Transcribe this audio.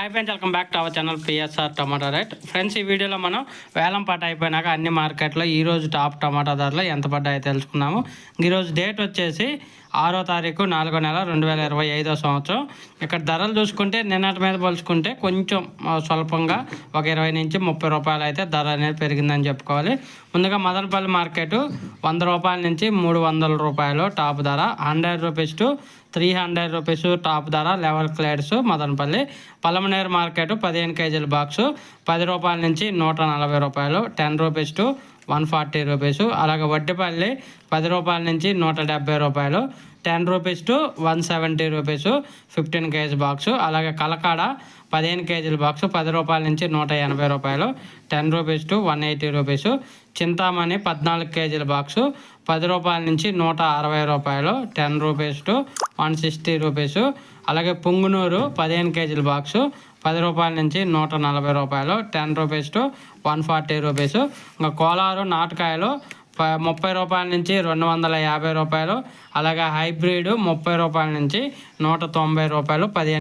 Hi friends welcome back to our channel PSR tomato rate friends ఈ వీడియోలో మనం వేలం పాట అయిపోయినాక అన్ని మార్కెట్లో ఈ రోజు టాప్ టమాటా ధరలు ఎంత పడ్డాయో తెలుసుకున్నాము ఈరోజు డేట్ వచ్చేసి ఆరో తారీఖు నాలుగో నెల రెండు వేల ఇరవై ఐదో సంవత్సరం. ఇక్కడ ధరలు చూసుకుంటే నిన్నటి మీద పోల్చుకుంటే కొంచెం స్వల్పంగా ఒక ఇరవై నుంచి ముప్పై రూపాయలు అయితే ధర అనేది పెరిగిందని చెప్పుకోవాలి. ముందుగా మదనపల్లి మార్కెట్ వంద రూపాయల నుంచి మూడు వందల రూపాయలు టాప్ ధర. Hundred rupees to three hundred rupees top ధర. లెవెల్ క్లేడ్స్ మదనపల్లి. పలమనేరు మార్కెట్ పదిహేను కేజీల బాక్సు పది రూపాయల నుంచి నూట నలభై రూపాయలు ten rupees to one forty rupees అలాగే వడ్డిపల్లి పది రూపాయల నుంచి నూట డెబ్బై రూపాయలు ten rupees to one seventy rupees fifteen KG box అలాగే కలకాడ పదిహేను కేజీల బాక్సు పది రూపాయల నుంచి నూట ఎనభై రూపాయలు ten rupees to one eighty rupees Chintamani పద్నాలుగు కేజీల బాక్సు పది రూపాయల నుంచి నూట అరవై రూపాయలు ten rupees to one sixty rupees. అలాగే పుంగునూరు పదిహేను కేజీల బాక్సు. పది రూపాయల నుంచి నూట నలభై రూపాయలు. Ten rupees to one forty rupees. ఇంకా కోలారు నాటకాయలు ప ముప్పై రూపాయల నుంచి రెండు వందల యాభై రూపాయలు. అలాగే హైబ్రిడ్ ముప్పై రూపాయల నుంచి నూట తొంభై రూపాయలు పదిహేను